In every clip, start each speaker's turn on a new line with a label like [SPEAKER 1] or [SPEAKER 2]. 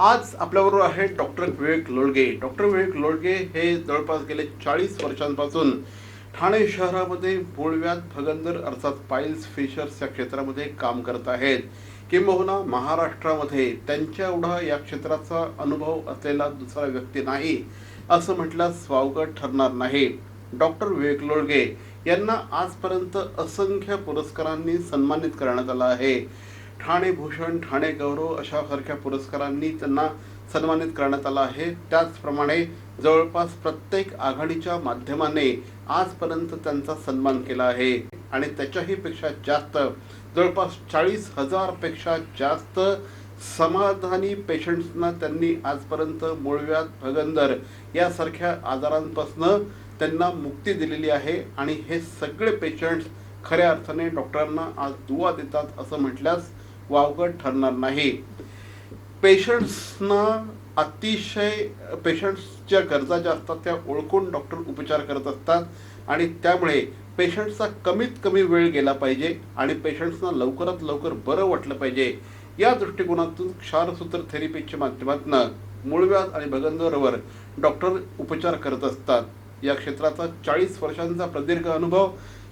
[SPEAKER 1] आज आपल्याबरोबर आहे डॉक्टर विवेक लोळगे. डॉक्टर विवेक लोळगे हे जवळपास गेले चाळीस वर्षांपासून ठाणे शहरामध्ये बोळव्यात भगंदर अर्थात पाईल्स फिशर्स या क्षेत्रामध्ये काम करत आहेत. किंबहुना महाराष्ट्रामध्ये त्यांच्या एवढा या क्षेत्राचा अनुभव असलेला दुसरा व्यक्ती नाही असं म्हटल्यास स्वावगत ठरणार नाही. डॉक्टर विवेक लोळगे यांना आजपर्यंत असंख्य पुरस्कारांनी सन्मानित करण्यात आलं आहे. ठाणे भूषण ठाणे गौरव अशासारख्या पुरस्कारांनी त्यांना सन्मानित करण्यात आलं आहे. त्याचप्रमाणे जवळपास प्रत्येक आघाडीच्या माध्यमाने आजपर्यंत त्यांचा सन्मान केला आहे. आणि त्याच्याही पेक्षा जास्त जवळपास चाळीस हजारपेक्षा जास्त समाधानी पेशंट्सना त्यांनी आजपर्यंत मुळव्यात भगंदर यासारख्या आजारांपासून त्यांना मुक्ती दिलेली आहे. आणि हे सगळे पेशंट्स खऱ्या अर्थाने डॉक्टरांना आज दुवा देतात असं म्हटल्यास वावगड ठरणार नाही. पेशंट्सना अतिशय पेशंट्सच्या गरजा ज्या असतात त्या ओळखून डॉक्टर उपचार करत असतात आणि त्यामुळे पेशंट्सचा कमीत कमी वेळ गेला पाहिजे आणि पेशंट्सना लवकरात लवकर बरं वाटलं पाहिजे. या दृष्टिकोनातून क्षारसूत्र थेरपीच्या माध्यमातून मूळव्याध आणि भगंदरवर डॉक्टर उपचार करत असतात. या क्षेत्राचा चाळीस वर्षांचा प्रदीर्घ अनुभव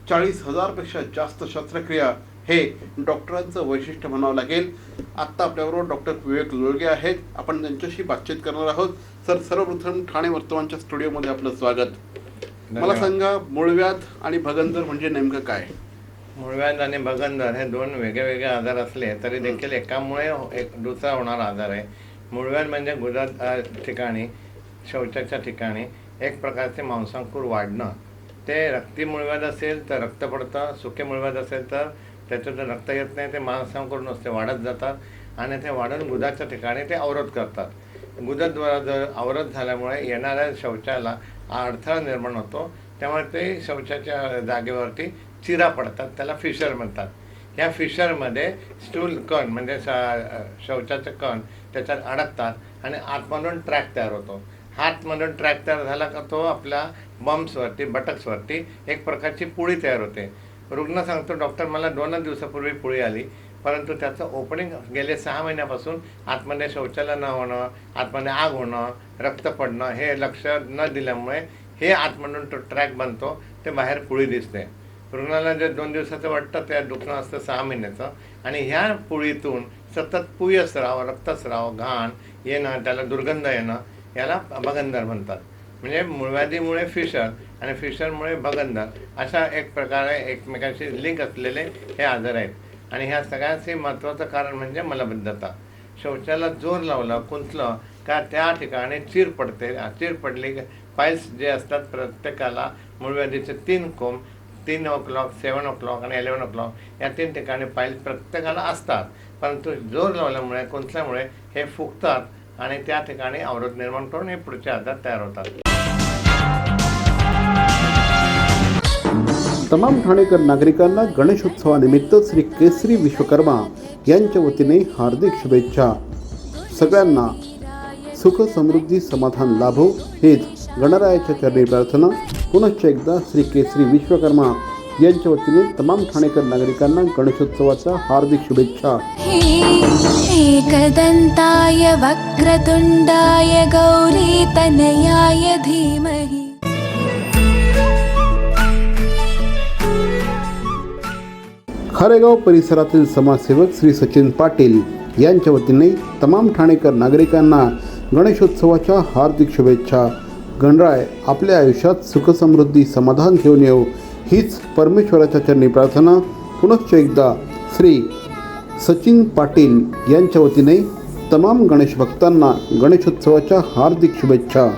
[SPEAKER 1] चाळीस हजारपेक्षा जास्त शस्त्रक्रिया हे डॉक्टरांचं वैशिष्ट्य म्हणावं लागेल. आत्ता आपल्याबरोबर डॉक्टर विवेक लोळगे आहेत. आपण त्यांच्याशी बातचीत करणार आहोत. सर सर्वप्रथम ठाणे वर्तमानच्या स्टुडिओमध्ये आपलं स्वागत. मला. सांगा मूळव्याध आणि भगंदर म्हणजे नेमकं काय?
[SPEAKER 2] मूळव्याध आणि भगंदर हे दोन वेगळे वेगळे आजार असले तरी देखील एकामुळे एक दुसरा होणारा आजार आहे. मूळव्याध म्हणजे अ, ठिकाणी शौचाच्या ठिकाणी एक प्रकारचे मांसांकुर वाढणं. ते रक्ती मूळव्याध असेल तर रक्त पडतं सुके मूळव्याध असेल तर त्याच्यातून रक्त येत नाही ते माणसांकडून असते वाढत जातात आणि ते वाढून गुदाच्या ठिकाणी ते अवरोध करतात. गुदाद्वारा जर अवरोध झाल्यामुळे येणाऱ्या शौचाला अडथळा निर्माण होतो त्यामुळे ते शौचाच्या जागेवरती चिरा पडतात त्याला फिशर म्हणतात. या फिशरमध्ये स्टूल कण म्हणजे श- कण त्याच्यात अडकतात आणि आतमधून ट्रॅक तयार होतो. हातमधून ट्रॅक तयार झाला का तो आपल्या बम्प्सवरती बटक्सवरती एक प्रकारची पुळी तयार होते. रुग्ण सांगतो डॉक्टर मला दोनच दिवसापूर्वी पुळी आली परंतु त्याचं ओपनिंग गेले सहा महिन्यापासून आतमध्ये शौचालय न होणं आतमध्ये आग होणं रक्त पडणं हे लक्ष न दिल्यामुळे हे आतमधून तो ट्रॅक बनतो ते बाहेर पुळी दिसते. रुग्णाला जे दोन दिवसाचं वाटतं त्या दुखणं असतं सहा महिन्याचं. आणि ह्या पुळीतून सतत पुयस्राव रक्तस्राव घाण येणं त्याला दुर्गंध येणं याला अभगंधर म्हणतात. म्हणजे मूळव्याधीमुळे फिशर आणि फिशरमुळे भगंदर अशा एक प्रकारे एकमेकांशी लिंक असलेले हे आजार आहेत. आणि ह्या सगळ्यांचे महत्त्वाचं कारण म्हणजे मलबद्धता. शौचाला जोर लावला कुंचलं का त्या ठिकाणी चीर पडते. चीर पडली पाईल्स जे असतात प्रत्येकाला मूळव्याधीचे तीन कोंब तीन o'clock seven o'clock आणि इलेवन ओ क्लॉक या तीन ठिकाणी पाईल्स प्रत्येकाला असतात. परंतु जोर लावल्यामुळे कुंचल्यामुळे हे फुगतात आणि त्या ठिकाणी अवरोध निर्माण करून हे पुढचे आजार तयार होतात.
[SPEAKER 1] तमाम ठाणेकर नागरिकांना गणेशोत्सवानिमित्त श्री केसरी विश्वकर्मा यांच्या वतीने हार्दिक शुभेच्छा. सगळ्यांना सुख समृद्धी समाधान लाभो हेच गणरायाच्या चरणी प्रार्थना. पुनश्च एकदा श्री केसरी विश्वकर्मा यांच्या वतीने तमाम ठाणेकर नागरिकांना गणेशोत्सवाच्या हार्दिक शुभेच्छा.
[SPEAKER 3] एकदंताय वक्रतुंडाय गौरी तनयाय धीमहि
[SPEAKER 1] खारेगाव परिसरातील समाजसेवक श्री सचिन पाटील यांच्या वतीने तमाम ठाणेकर नागरिकांना गणेशोत्सवाच्या हार्दिक शुभेच्छा. गणराय आपल्या आयुष्यात सुखसमृद्धी समाधान घेऊन येऊ हीच परमेश्वराच्या चरणी प्रार्थना. पुनश्च एकदा श्री सचिन पाटील यांच्या वतीने तमाम गणेश भक्तांना गणेशोत्सवाच्या हार्दिक शुभेच्छा.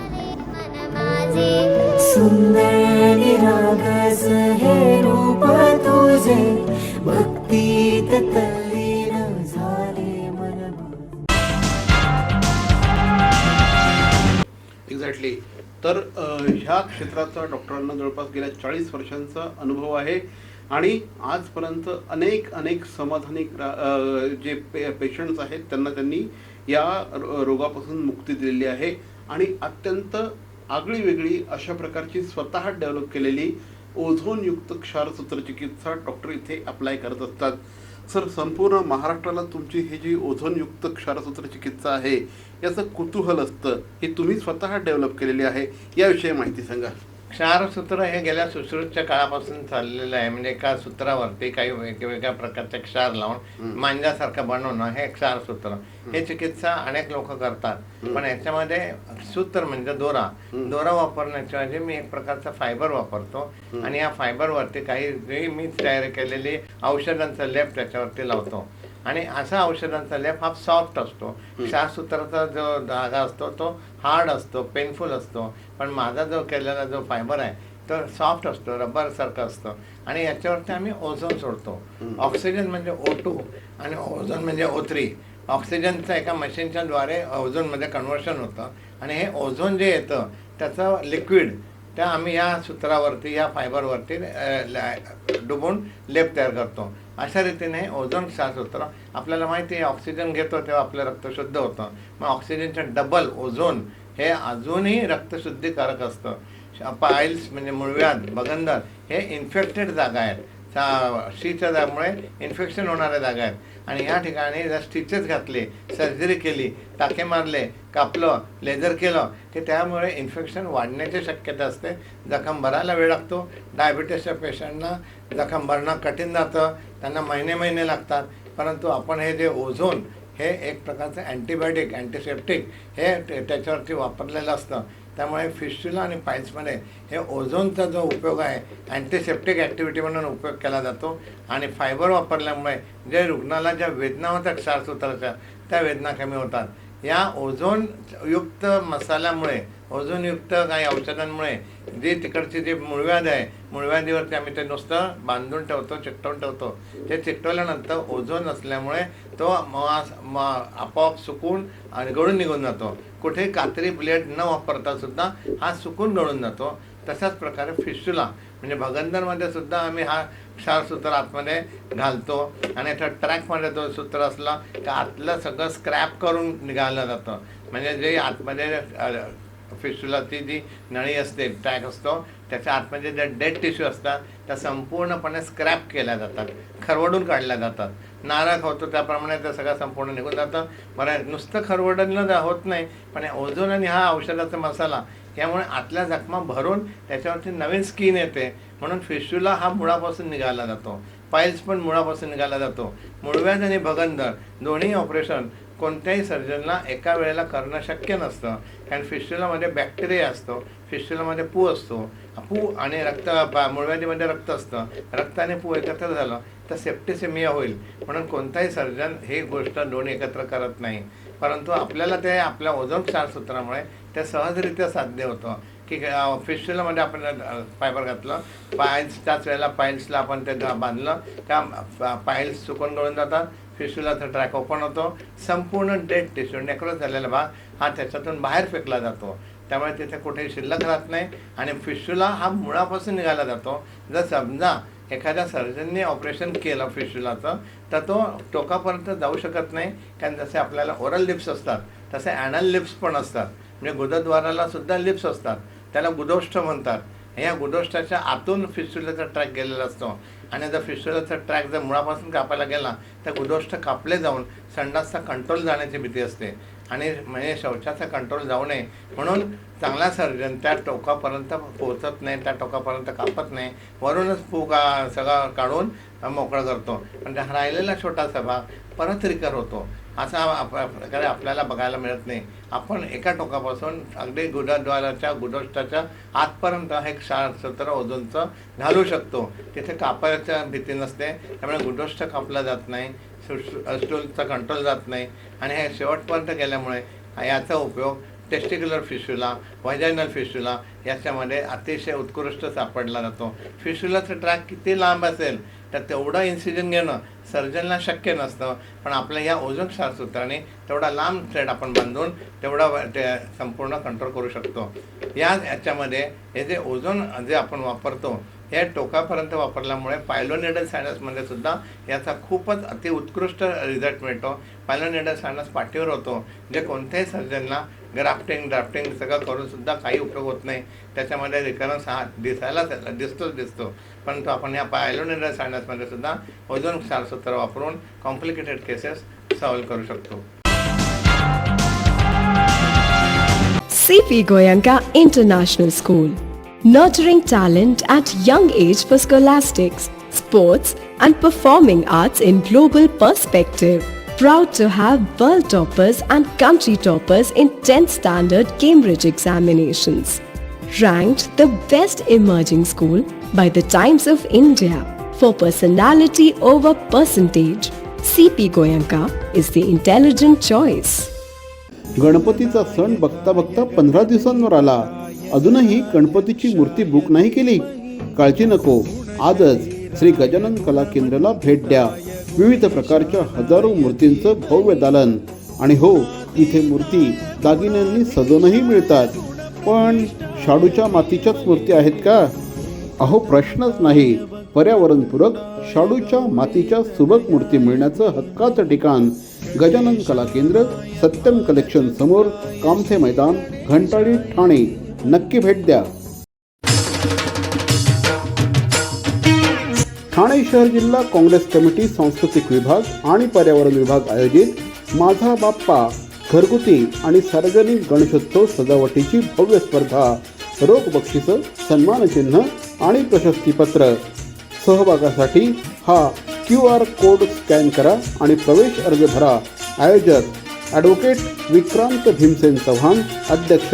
[SPEAKER 4] सुंदर निरागस हे रूप तुझे. भक्तीत तल्लीन झाले मन
[SPEAKER 1] एक्झॅक्टली तर अ, ह्या क्षेत्राचा डॉक्टरांना जवळपास गेल्या चाळीस वर्षांचा अनुभव आहे आणि आजपर्यंत अनेक अनेक समाधानी अ, जे पे पेशंट्स आहेत त्यांना त्यांनी या रो- रोगापासून मुक्ती दिलेली आहे आणि अत्यंत आगळी वेगळी अशा प्रकारची स्वतः डेव्हलप केलेली ओझोनयुक्त क्षारसूत्रचिकित्सा डॉक्टर इथे अप्लाय करत असतात. सर संपूर्ण महाराष्ट्राला तुमची ही जी ओझोनयुक्त क्षारसूत्र चिकित्सा आहे याचं कुतूहल असतं. हे तुम्ही स्वतः डेव्हलप केलेली आहे. याविषयी माहिती सांगा.
[SPEAKER 2] क्षारसूत्र हे गेल्या सुश्रुतच्या काळापासून चाललेलं आहे. म्हणजे एका सूत्रावरती काही वेगवेगळ्या प्रकारचे क्षार लावून मांजासारखं बनवणं हे क्षारसूत्र. हे चिकित्सा अनेक लोक करतात. पण याच्यामध्ये सूत्र म्हणजे दोरा. दोरा वापरण्याच्या ऐवजी मी एक प्रकारचा फायबर वापरतो. आणि या फायबरवरती काही जे मी तयार केलेली औषधांचा लेप त्याच्यावरती लावतो. आणि असा औषधांचा लेप हा सॉफ्ट असतो. क्षारसूत्राचा जो धागा असतो तो हार्ड असतो पेनफुल असतो. पण माझा जो केलेला जो फायबर आहे तो सॉफ्ट असतो रबर सारखं असतं. आणि याच्यावरती आम्ही ओझोन सोडतो. ऑक्सिजन म्हणजे ओ टू आणि ओझोन म्हणजे ओ थ्री ऑक्सिजनचं एका मशीनच्या द्वारे ओझोनमध्ये कन्व्हर्शन होतं. आणि हे ओझोन जे येतं त्याचं लिक्विड त्या आम्ही या सूत्रावरती या फायबरवरती डुबून लेप तयार करतो. अशा रीतीने ओझोन क्षारसूत्र आपल्याला माहिती आहे ऑक्सिजन घेतो तेव्हा आपलं रक्त शुद्ध होतं. मग ऑक्सिजनच्या डबल ओझोन हे अजूनही रक्तशुद्धीकारक असतं. पाईल्स म्हणजे मुळव्याध बगंदर हे इन्फेक्टेड जागा आहेत. त्या शीच्या त्यामुळे इन्फेक्शन होणाऱ्या जागा आहेत. आणि ह्या ठिकाणी जर स्टिचेस घातले सर्जरी केली टाके मारले कापलं लेझर केलं की त्यामुळे इन्फेक्शन वाढण्याची शक्यता असते. जखम भरायला वेळ लागतो. डायबिटीसच्या पेशंटना जखम भरणं कठीण जातं. त्यांना महिने महिने लागतात. परंतु आपण हे जे ओझोन हे एक प्रकारचं अँटीबायोटिक अँटीसेप्टिक हे ते- त्याच्यावरती वापरलेलं असतं. त्यामुळे फिशुला आणि पाईल्समध्ये हे ओझोनचा जो उपयोग आहे अँटीसेप्टिक ॲक्टिव्हिटी म्हणून उपयोग केला जातो. आणि फायबर वापरल्यामुळे जे रुग्णाला ज्या वेदना होतात क्षारसूत्राच्या त्या वेदना कमी होतात. या ओझोन युक्त मसाल्यामुळे ओझोनयुक्त काही औषधांमुळे जी तिकडची जी मुळव्याध आहे मुळव्याधीवरती आम्ही ते नुसतं बांधून ठेवतो चिकटवून ठेवतो. ते चिकटवल्यानंतर ओझोन असल्यामुळे तो मास म आपोआप सुकून आणि गळून निघून जातो. कुठेही कात्री ब्लेड न वापरता सुद्धा हा सुकून गळून जातो. तशाच प्रकारे फिशुला म्हणजे भगंदरमध्ये सुद्धा आम्ही हा क्षारसूत्र आतमध्ये घालतो. आणि त्या ट्रॅकमध्ये तो सूत्र असला का आतलं सगळं स्क्रॅप करून निघालं जातं. म्हणजे जे आतमध्ये फिस्टुला ती जी नळी असते ट्रॅक असतो त्याच्या आतमध्ये ज्या डेड टिश्यू असतात त्या संपूर्णपणे स्क्रॅप केल्या जातात खरवडून काढल्या जातात. नारळ होतो त्याप्रमाणे त्या सगळं संपूर्ण निघून जातं. बरं नुसतं खरवडणं होत नाही पण ओझोन आणि हा औषधाचा मसाला यामुळे आतल्या जखमा भरून त्याच्यावरती नवीन स्किन येते. म्हणून फिस्टुला हा मुळापासून निघाला जातो. पाईल्स पण मुळापासून निघाला जातो. मुळव्याज आणि भगंदर दोन्ही ऑपरेशन कोणत्याही सर्जनला एका वेळेला करणं शक्य नसतं. कारण फिस्टुलामध्ये बॅक्टेरिया असतो फिस्टुलामध्ये पू असतो. पू आणि रक्त बा- मुळव्याधीमध्ये रक्त असतं. रक्त आणि पू एकत्र झालं तर सेप्टिसेमिया होईल. म्हणून कोणताही सर्जन हे गोष्ट दोन्ही एकत्र करत नाही. परंतु आपल्याला ते आपल्या ओझोन क्षारसूत्रामुळे ते सहजरित्या साध्य होतं. की फिस्टुलामध्ये आपण फायबर घातलं पायल्स त्याच वेळेला पायल्सला आपण ते बांधलं त्या पायल्स चुकून गळून जातात. फिस्टुलाचा ट्रॅक ओपन होतो. संपूर्ण डेड टिश्यू नेक्रोज झालेला भाग हा त्याच्यातून बाहेर फेकला जातो. त्यामुळे तिथे कुठेही शिल्लक राहत नाही आणि फिशुला हा मुळापासून निघाला जातो. जर समजा एखाद्या सर्जनने ऑपरेशन केलं फिशुलाचं तर तो टोकापर्यंत जाऊ शकत नाही. कारण जसे आपल्याला ओरल लिप्स असतात तसे ॲनल लिप्स पण असतात. म्हणजे गुदद्वाराला सुद्धा लिप्स असतात. त्याला गुदोष्ठ म्हणतात. या गुदोष्ठाच्या आतून फिशुलाचा ट्रॅक गेलेला असतो. आणि जर फिस्टुलाचा ट्रॅक जर मुळापासून कापायला गेला तर गुदोष्ठ कापले जाऊन संडासचा कंट्रोल जाण्याची भीती असते. आणि म्हणजे शौचाचा कंट्रोल जाऊ नये. म्हणून चांगला सर्जन त्या टोकापर्यंत पोहोचत नाही त्या टोकापर्यंत कापत नाही. वरूनच फुगा सगळा काढून मोकळं करतो. पण त्या राहिलेला छोटासा भाग परत रिकर होतो. असा आप- प्रकारे आपल्याला बघायला मिळत नाही. आपण एका टोकापासून अगदी गुदाद्वाराच्या गुदोष्टाच्या आतपर्यंत हे क्षारसूत्र ओझोनचं घालू शकतो. तिथे कापायच्या भीती नसते. त्यामुळे गुदोष्ट कापला जात नाही. स्टूलचा कंट्रोल जात नाही. आणि हे शेवटपर्यंत गेल्यामुळे याचा उपयोग टेस्टिक्युलर फिशुला व्हायजायनल फिशुला याच्यामध्ये अतिशय उत्कृष्ट सापडला जातो. फिशुलाचं ट्रॅक किती लांब असेल तर तेवढं इन्सिजन घेणं सर्जनला शक्य नसतं. पण आपल्या या ओझोन क्षारसूत्राने तेवढा लांब थ्रेड आपण बांधून तेवढा ते संपूर्ण कंट्रोल करू शकतो. या याच्यामध्ये हे जे ओझोन जे आपण वापरतो या टोकापर्यंत वापरल्यामुळे पायलोनेडल सायनसमध्ये सुद्धा याचा खूपच अति उत्कृष्ट रिझल्ट मिळतो. पायलोनेडल सायनस पाठीवर होतो. जे कोणत्याही सर्जनला ग्राफ्टिंग ड्राफ्टिंग सगळं करून सुद्धा काही उपयोग होत नाही. त्याच्यामध्ये रिकरन्स हा दिसायला दिसतोच दिसतो. परंतु आपण या पायलोनेडल सायनसमध्ये सुद्धा ओझोन क्षारसूत्र वापरून कॉम्प्लिकेटेड केसेस सॉल्व्ह करू शकतो.
[SPEAKER 5] CP Goenka international school Nurturing talent at young age for scholastics, sports, and performing arts in global perspective. Proud to have world toppers and country toppers in 10th standard Cambridge examinations. Ranked the best emerging school by the Times of India for personality over percentage. CP Goyanka is the intelligent choice.
[SPEAKER 1] गणपतीचा सण बघता बघता पंधरा दिवसांवर आला अजूनही गणपतीची मूर्ती बुक नाही केली. काळजी नको. आजच श्री गजानन कला केंद्राला भेट द्या. विविध प्रकारच्या हजारो मूर्तींचं भव्य दालन. आणि हो इथे मूर्ती दागिन्यांनी सजवूनही मिळतात. पण शाडूच्या मातीच्याच मूर्ती आहेत का? अहो प्रश्नच नाही. पर्यावरणपूरक शाडूच्या मातीच्या सुबक मूर्ती मिळण्याचं हक्काचं ठिकाण. गजानन कला केंद्र सत्यम कलेक्शन समोर कामथे मैदान घंटाळी ठाणे. नक्की भेट द्या. ठाणे शहर जिल्हा काँग्रेस कमिटी सांस्कृतिक विभाग आणि पर्यावरण विभाग आयोजित माझा बाप्पा घरगुती आणि सार्वजनिक गणेशोत्सव सजावटीची भव्य स्पर्धा रोख बक्षिसं सन्मानचिन्ह आणि प्रशस्तीपत्र सहभागासाठी हा क्यू आर कोड स्कॅन करा आणि प्रवेश अर्ज भरा. आयोजक ॲडव्होकेट विक्रांत भीमसेन चव्हाण अध्यक्ष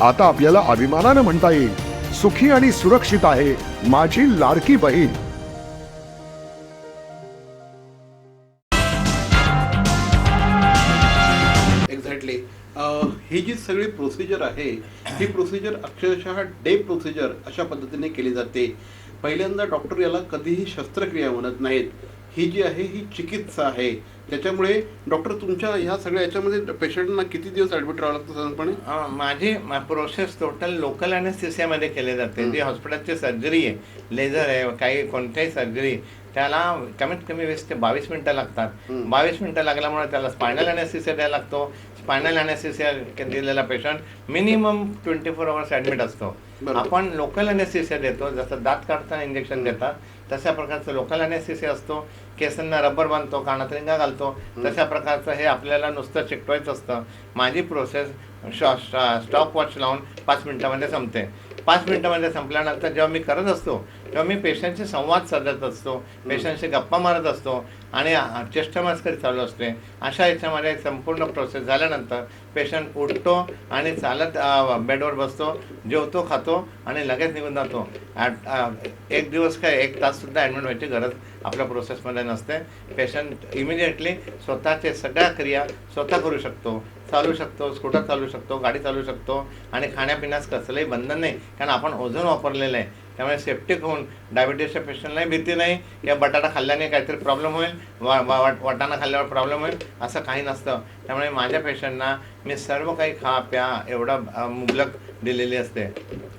[SPEAKER 6] आता आपल्याला अभिमानानं म्हणता येईल सुखी आणि सुरक्षित आहे माझी लाडकी बहीण.
[SPEAKER 1] एक्झॅक्टली ही जी सगळी प्रोसिजर आहे ही प्रोसिजर अक्षरशः डे प्रोसिजर अशा पद्धतीने केली जाते. पहिल्यांदा डॉक्टर याला कधीही शस्त्रक्रिया म्हणत नाहीत. ही जी आहे ही चिकित्सा आहे. त्याच्यामुळे डॉक्टर तुमच्या ह्या सगळ्या याच्यामध्ये पेशंटना किती दिवस ॲडमिट राहावं लागतं साधारणपणे?
[SPEAKER 2] माझी प्रोसेस टोटल लोकल अनेस्थेसियामध्ये केली जाते. जी हॉस्पिटलची सर्जरी आहे लेझर आहे काही कोणत्याही सर्जरी त्याला कमीत कमी वीस ते बावीस मिनिटं लागतात. बावीस मिनिटं लागल्यामुळे त्याला स्पायनल अनेस्थेसिया द्यायला लागतो. स्पायनल अनेस्थेसिया दिलेला patient minimum twenty four hours admit असतो. आपण लोकल अनेस्थेसिया देतो. जसं दात काढताना इंजेक्शन देतात तशा प्रकारचं लोकल अनेस्थेसिया असतो केसांना रबर बांधतो कानात रिंगा घालतो. तशा प्रकारचं हे आपल्याला नुसतं चिकटवायचं असतं. माझी प्रोसेस स्टॉप वॉच लावून पाच मिनिटामध्ये संपते. पाच मिनिटामध्ये संपल्यानंतर जेव्हा मी करत असतो तेव्हा मी पेशंटशी संवाद साधत असतो पेशंटशी गप्पा मारत असतो आणि चेष्ट मस्करी चालू असते. अशा याच्यामध्ये संपूर्ण प्रोसेस झाल्यानंतर पेशंट उठतो आणि चालत बेडवर बसतो जेवतो खातो आणि लगेच निघून जातो. एक दिवस काय एक ताससुद्धा ॲडमिट व्हायची गरज आपल्या प्रोसेसमध्ये नसते. पेशंट इमिडिएटली स्वतःचे सगळ्या क्रिया स्वतः करू शकतो. चालू शकतो स्कूटर चालू शकतो गाडी चालू शकतो आणि खाण्यापिण्यास कसलंही बंधन नाही. कारण आपण ओझोन वापरलेलं आहे. त्यामुळे सेफ्टिक होऊन डायबिटीसच्या पेशंटलाही भीती नाही. या बटाटा खाल्ल्याने काहीतरी प्रॉब्लेम होईल. वा वा- वाटाणा खाल्ल्यावर प्रॉब्लेम होईल. असं काही नसतं. त्यामुळे माझ्या पेशंटना मी सर्व काही खा प्या एवढं मुबलक दिलेली असते.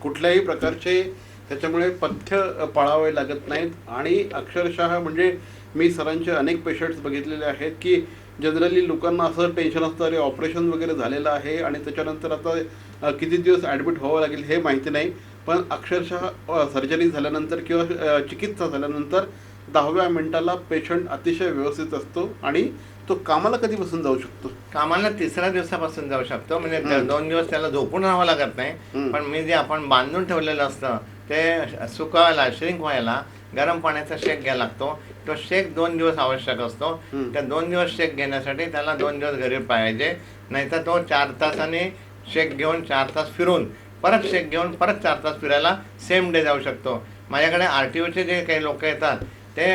[SPEAKER 1] कुठल्याही प्रकारचे त्याच्यामुळे पथ्य पाळावे लागत नाहीत. आणि अक्षरशः म्हणजे मी सरांचे अनेक पेशंट्स बघितलेले आहेत की जनरली लोकांना असं टेन्शन असतं अरे ऑपरेशन वगैरे झालेलं आहे आणि त्याच्यानंतर आता किती दिवस ॲडमिट व्हावं लागेल हे माहिती नाही. पण अक्षरशः सर्जरी झाल्यानंतर किंवा चिकित्सा झाल्यानंतर दहाव्या मिनिटाला पेशंट अतिशय व्यवस्थित असतो आणि तो कामाला कधी बसून जाऊ शकतो.
[SPEAKER 2] कामाला तिसऱ्या दिवसापासून जाऊ शकतो. म्हणजे दोन दिवस त्याला झोपून राहावं लागत नाही. पण मी जे आपण बांधून ठेवलेलं असतं ते सुकायला श्रिंक व्हायला गरम पाण्याचा शेक घ्यायला लागतो. तो शेक दोन दिवस आवश्यक असतो. त्या दोन दिवस शेक घेण्यासाठी त्याला दोन दिवस घरी पाहिजे. नाहीतर तो चार तासाने शेक घेऊन चार तास फिरून परत शेक घेऊन परत चार तास फिरायला सेम डे जाऊ शकतो. माझ्याकडे आर टी ओचे जे काही लोक येतात ते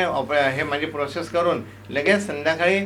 [SPEAKER 2] हे माझी प्रोसेस करून लगेच संध्याकाळी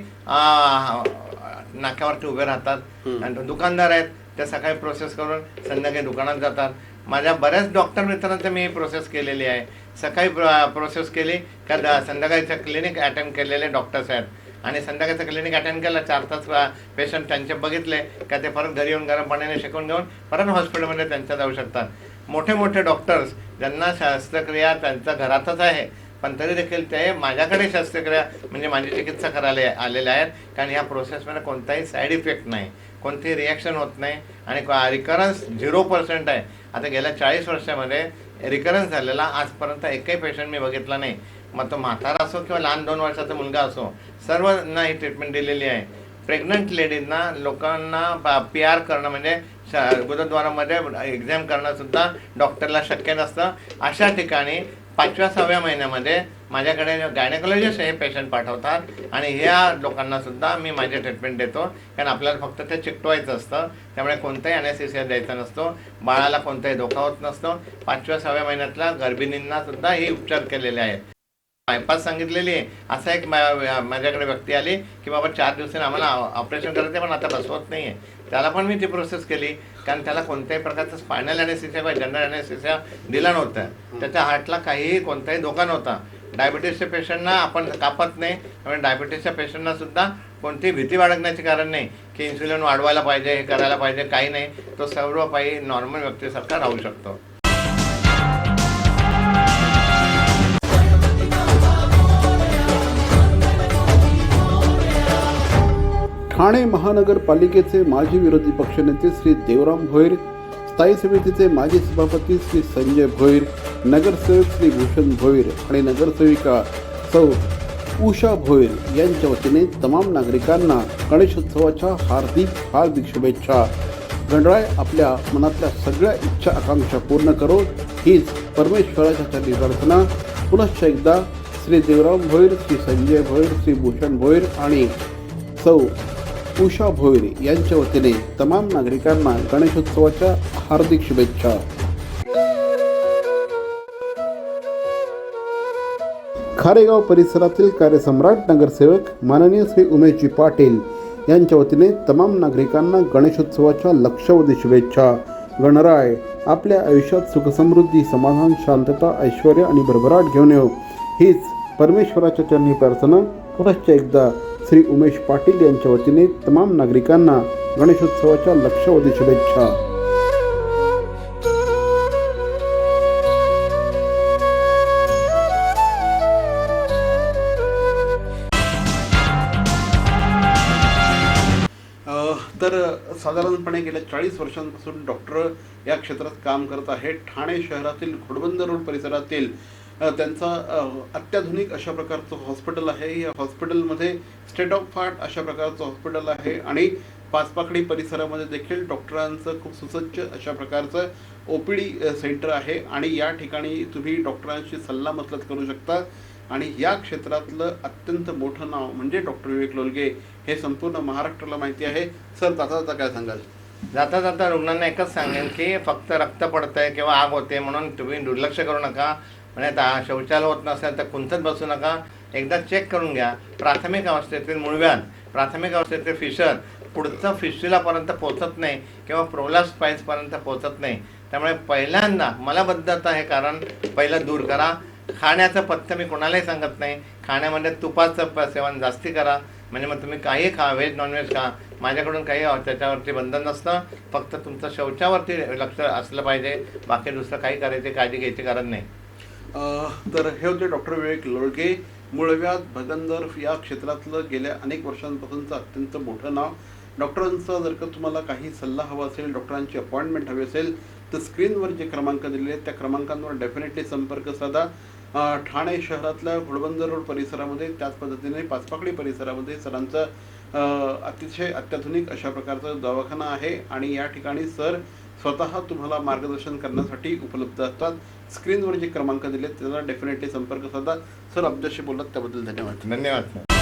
[SPEAKER 2] नाक्यावरती उभे राहतात. आणि दुकानदार आहेत ते सकाळी प्रोसेस करून संध्याकाळी दुकानात जातात. माझ्या बऱ्याच डॉक्टर मित्रांचं मी प्रोसेस केलेली आहे. सकाळी प्रोसेस केली. का द- संध्याकाळीचं क्लिनिक अटेंड केलेले डॉक्टर्स आहेत आणि संध्याकाळचं क्लिनिक अटेंड केलं चार तास पेशंट त्यांचे बघितले. का ते परत घरी येऊन गरम पाण्याने शेकून घेऊन परत हॉस्पिटलमध्ये त्यांच्या जाऊ शकतात. मोठे मोठे डॉक्टर्स ज्यांना शस्त्रक्रिया त्यांच्या घरातच आहे पण तरी देखील ते माझ्याकडे शस्त्रक्रिया म्हणजे माझी चिकित्सा करायला आलेले आहेत. कारण ह्या प्रोसेसमध्ये कोणताही साईड इफेक्ट नाही. कोणतेही रिॲक्शन होत नाही. आणि रिकरन्स झिरो पर्सेंट आहे. आता गेल्या चाळीस वर्षामध्ये रिकरन्स झालेला आजपर्यंत एकही पेशंट मी बघितला नाही. मग तो म्हातारा असो किंवा लहान दोन वर्षाचा मुलगा असो सर्वांना ही ट्रीटमेंट दिलेली आहे. प्रेग्नंट लेडीजना लोकांना पी आर करणं म्हणजे श- गुरुद्वारामध्ये एक्झाम करणं सुद्धा डॉक्टरला शक्य नसतं. अशा ठिकाणी पाचव्या सहाव्या महिन्यामध्ये माझ्याकडे गायनेकोलॉजिस्ट हे पेशंट पाठवतात आणि ह्या लोकांना सुद्धा मी माझे ट्रीटमेंट देतो. कारण आपल्याला फक्त ते चिकटवायचं असतं. त्यामुळे कोणताही अनेस्थेसिया द्यायचा नसतो. बाळाला कोणताही धोका होत नसतो. पाचव्या सहाव्या महिन्यातल्या गर्भिणींना सुद्धा हे उपचार केलेले आहेत. बायपास सांगितलेली आहे. असा एक माझ्याकडे व्यक्ती आली की बाबा चार दिवसांनी आम्हाला ऑपरेशन करायचं पण आता बसवत नाही आहे त्याला पण मी ती प्रोसेस केली. कारण त्याला कोणत्याही प्रकारचं स्पायनल अनेस्थेसिया किंवा जनरल अनेस्थेसिया दिला नव्हता. त्याच्या हार्टला काहीही कोणताही धोका नव्हता. डायबिटीसच्या पेशंटना आपण कापत नाही. त्यामुळे डायबिटीसच्या पेशंटना सुद्धा कोणतीही भीती बाळगण्याचे कारण नाही की इन्सुलिन वाढवायला पाहिजे हे करायला पाहिजे काही नाही. तो सर्व काही नॉर्मल व्यक्तीसारखा राहू शकतो.
[SPEAKER 1] ठाणे महानगरपालिकेचे माजी विरोधी पक्षनेते श्री देवराम भोईर स्थायी समितीचे माजी सभापती श्री संजय भोईर नगरसेवक श्री भूषण भोईर आणि नगरसेविका सौ उषा भोईर यांच्या वतीने तमाम नागरिकांना गणेशोत्सवाच्या हार्दिक हार्दिक शुभेच्छा. गणराय आपल्या मनातल्या सगळ्या इच्छा आकांक्षा पूर्ण करो. हीच परमेश्वराच्या चरणी प्रार्थना. पुनश्च एकदा श्री देवराम भोईर श्री संजय भोईर श्री भूषण भोईर आणि सौ उषा भोईरे यांच्या वतीने तमाम नागरिकांना गणेशोत्सवाच्या हार्दिक शुभेच्छा. खारेगाव परिसरातील कार्यसम्राट नगरसेवक माननीय श्री उमेशजी पाटील यांच्या वतीने तमाम नागरिकांना गणेशोत्सवाच्या लक्षावधी शुभेच्छा. गणराय आपल्या आयुष्यात सुखसमृद्धी समाधान शांतता ऐश्वर आणि भरभराट घेऊन येऊ. हीच परमेश्वराच्या चरणी प्रार्थना पुनश्च एकदा श्री उमेश पाटील यांच्या वतीने तमाम नागरिकांना गणेशोत्सवाच्या लक्षावधी शुभेच्छा. तर साधारणपणे गेल्या चाळीस वर्षांपासून डॉक्टर या क्षेत्रात काम करत आहे ठाणे शहरातील घोडबंद रोड परिसरातील त्यांचा अत्याधुनिक अशा प्रकारचं हॉस्पिटल आहे. या हॉस्पिटलमध्ये स्टेट ऑफ आर्ट अशा प्रकारचं हॉस्पिटल आहे आणि पाचपाकडी परिसरामध्ये देखील डॉक्टरांचं खूप सुसज्ज अशा प्रकारचं ओ पी डी सेंटर आहे आणि या ठिकाणी तुम्ही डॉक्टरांशी सल्लामसलत करू शकता आणि या क्षेत्रातलं अत्यंत मोठं नाव म्हणजे डॉक्टर विवेक लोलगे हे संपूर्ण महाराष्ट्राला माहिती आहे. सर जाता जाता काय सांगाल?
[SPEAKER 2] जाता जाता रुग्णांना एकच सांगेन की फक्त रक्त पडतंय किंवा आग होते म्हणून तुम्ही दुर्लक्ष करू नका. म्हणजे आता शौचालय होत नसेल तर कुंचत बसू नका. एकदा चेक करून घ्या. प्राथमिक अवस्थेतील मुळव्याध प्राथमिक अवस्थेतील फिशर पुढचं फिशुलापर्यंत पोचत नाही किंवा प्रोलास पाईल्सपर्यंत पोचत नाही. त्यामुळे पहिल्यांदा मला बद्धता हे कारण पहिलं दूर करा. खाण्याचं पथ्य मी कोणालाही सांगत नाही. खाण्यामध्ये तुपाचं सेवन जास्ती करा. म्हणजे मग तुम्ही काही खा व्हेज नॉनव्हेज खा. माझ्याकडून काही त्याच्यावरती बंधन नसतं. फक्त तुमचं शौचावरती लक्ष असलं पाहिजे. बाकी दुसरं काही करायची काळजी घ्यायची गरज नाही.
[SPEAKER 1] तर हे होते डॉक्टर विवेक लोळगे. मुळव्यात भगंदर या क्षेत्रातलं गेल्या अनेक वर्षांपासूनचं अत्यंत मोठं नाव. डॉक्टरांचा जर का तुम्हाला काही सल्ला हवा असेल डॉक्टरांची अपॉइंटमेंट हवी असेल तर स्क्रीनवर जे क्रमांक दिलेले आहेत त्या क्रमांकांवर डेफिनेटली संपर्क साधा. ठाणे शहरातल्या घोडबंदर रोड परिसरामध्ये त्याच पद्धतीने पाचपाकडी परिसरामध्ये सरांचं अतिशय अत्याधुनिक अशा प्रकारचा दवाखाना आहे. आणि या ठिकाणी सर स्वतः तुम्हाला मार्गदर्शन करण्यासाठी उपलब्ध असतात. स्क्रीनवर जे क्रमांक दिले त्याला डेफिनेटली संपर्क साधा. सर आमच्याशी बोलत त्याबद्दल धन्यवाद.
[SPEAKER 2] धन्यवाद.